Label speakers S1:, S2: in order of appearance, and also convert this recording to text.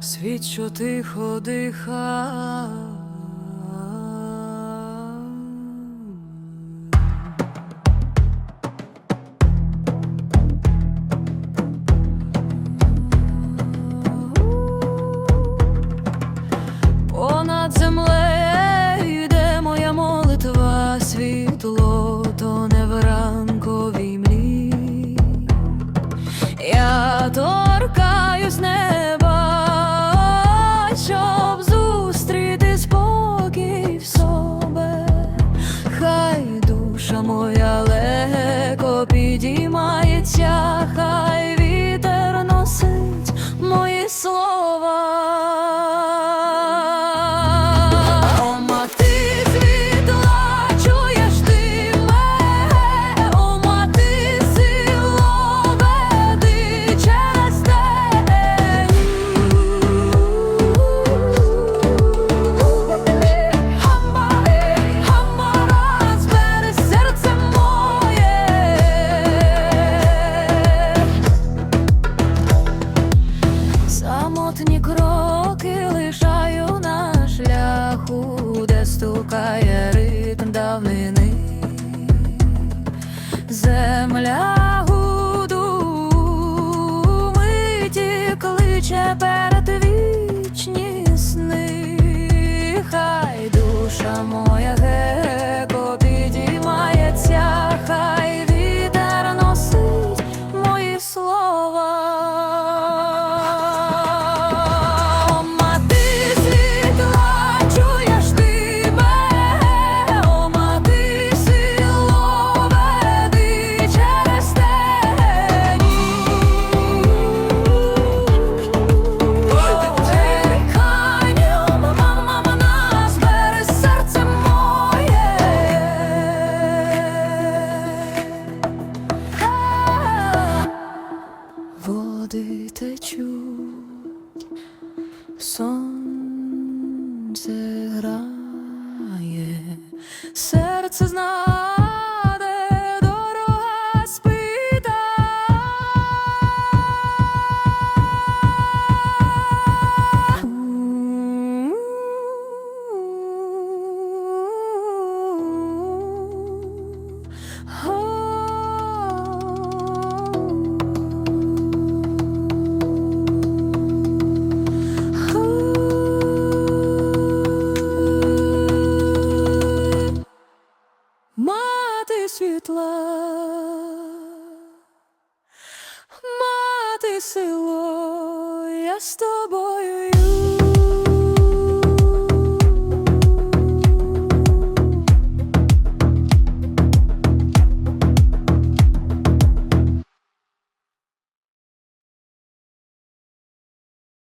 S1: Свічо тихо дихав. світло. блукає ритм давнини, земля гуду миті кличе. води течуть, сонце грає. світла. Мати село, я з тобою.